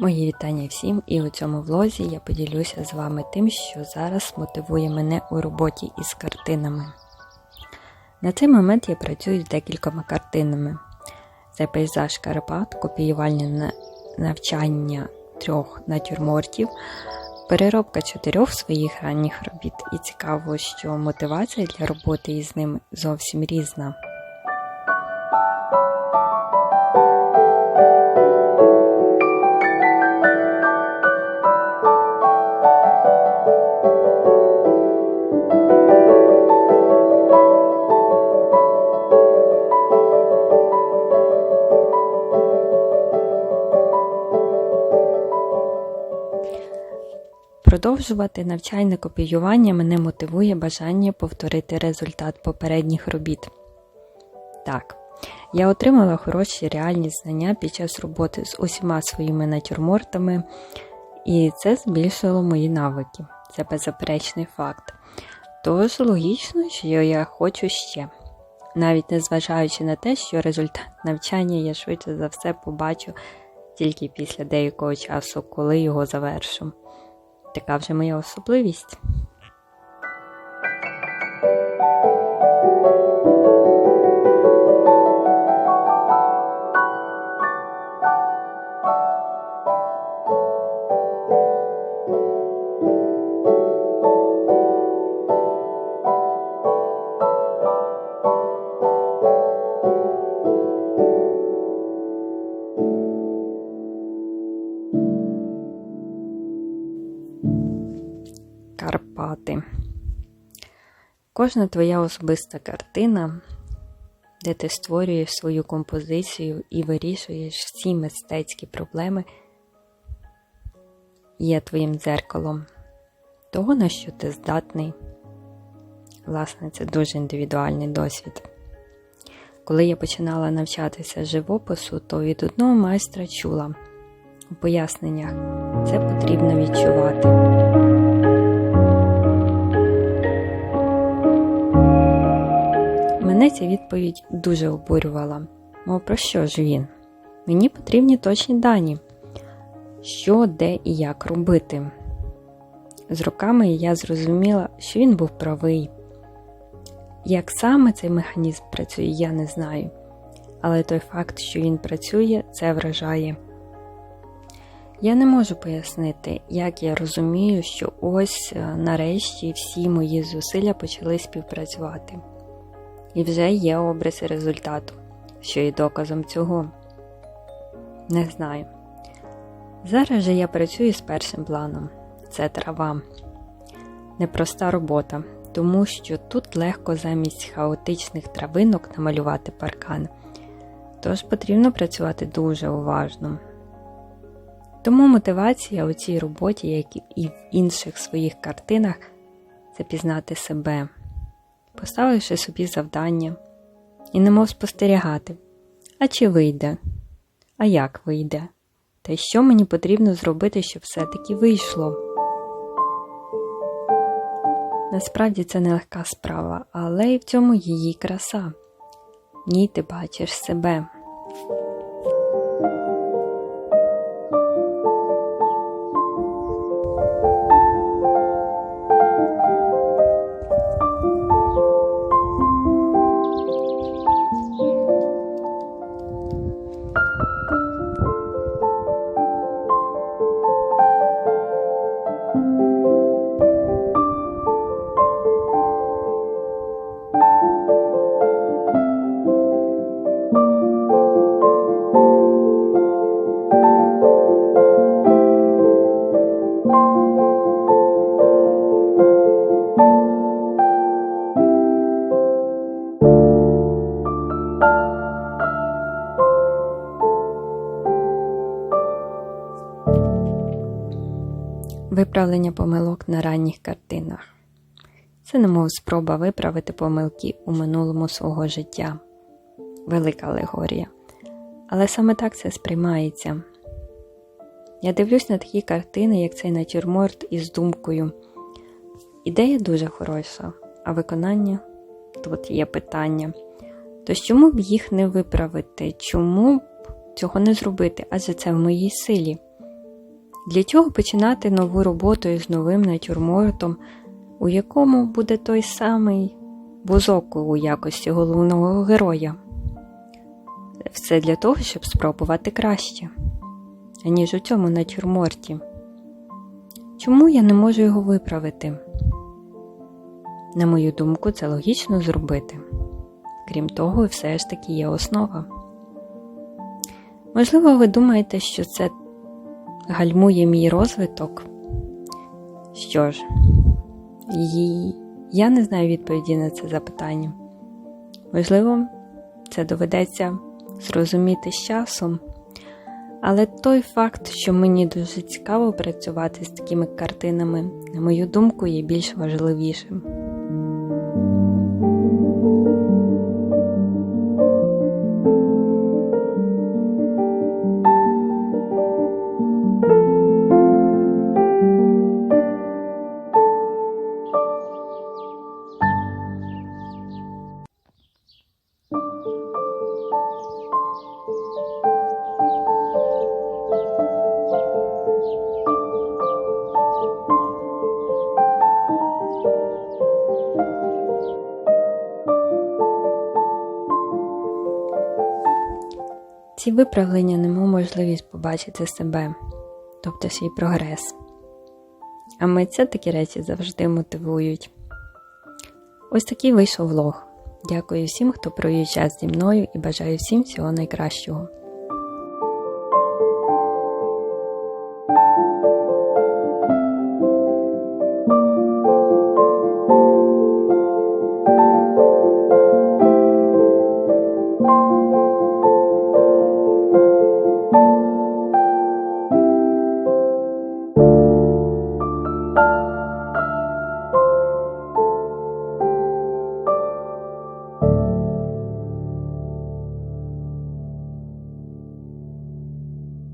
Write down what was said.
Мої вітання всім, і у цьому влозі я поділюся з вами тим, що зараз мотивує мене у роботі із картинами. На цей момент я працюю з декількома картинами: це пейзаж Карпат, копіювальне навчання трьох натюрмортів, переробка чотирьох своїх ранніх робіт. І цікаво, що мотивація для роботи із ним зовсім різна. Продовжувати навчальне копіювання мене мотивує бажання повторити результат попередніх робіт. Так, я отримала хороші реальні знання під час роботи з усіма своїми натюрмортами, і це збільшило мої навики. Це беззаперечний факт. Тож логічно, що я хочу ще. Навіть незважаючи на те, що результат навчання я швидше за все побачу тільки після деякого часу, коли його завершу. Така вже моя особливість. Кожна твоя особиста картина, де ти створюєш свою композицію і вирішуєш всі мистецькі проблеми, є твоїм дзеркалом того, на що ти здатний. Власне, це дуже індивідуальний досвід. Коли я починала навчатися живопису, то від одного майстра чула у поясненнях це потрібно відчувати. Ця відповідь дуже обурювала. Мов про що ж він? Мені потрібні точні дані, що, де і як робити. З роками я зрозуміла, що він був правий. Як саме цей механізм працює, я не знаю. Але той факт, що він працює, це вражає. Я не можу пояснити, як я розумію, що ось е, нарешті всі мої зусилля почали співпрацювати. І вже є обриси результату, що є доказом цього. Не знаю. Зараз же я працюю з першим планом це трава. Непроста робота, тому що тут легко замість хаотичних травинок намалювати паркан. Тож потрібно працювати дуже уважно. Тому мотивація у цій роботі, як і в інших своїх картинах, це пізнати себе поставивши собі завдання, і немов спостерігати, а чи вийде, а як вийде, та й що мені потрібно зробити, щоб все-таки вийшло. Насправді це нелегка справа, але і в цьому її краса. В ній ти бачиш себе. Виправлення помилок на ранніх картинах. Це немов спроба виправити помилки у минулому свого життя. Велика алегорія. Але саме так це сприймається. Я дивлюсь на такі картини, як цей натюрморт із думкою. Ідея дуже хороша, а виконання тут є питання. Тож чому б їх не виправити? Чому б цього не зробити? Адже це в моїй силі. Для чого починати нову роботу із новим натюрмортом, у якому буде той самий бузок у якості головного героя? Все для того, щоб спробувати краще, аніж у цьому натюрморті. Чому я не можу його виправити? На мою думку, це логічно зробити. Крім того, все ж таки є основа. Можливо, ви думаєте, що це гальмує мій розвиток? Що ж, і я не знаю відповіді на це запитання. Можливо, це доведеться зрозуміти з часом. Але той факт, що мені дуже цікаво працювати з такими картинами, на мою думку, є більш важливішим. Ці виправлення немов можливість побачити себе, тобто свій прогрес. А митця такі речі завжди мотивують. Ось такий вийшов влог. Дякую всім, хто провів час зі мною і бажаю всім всього найкращого.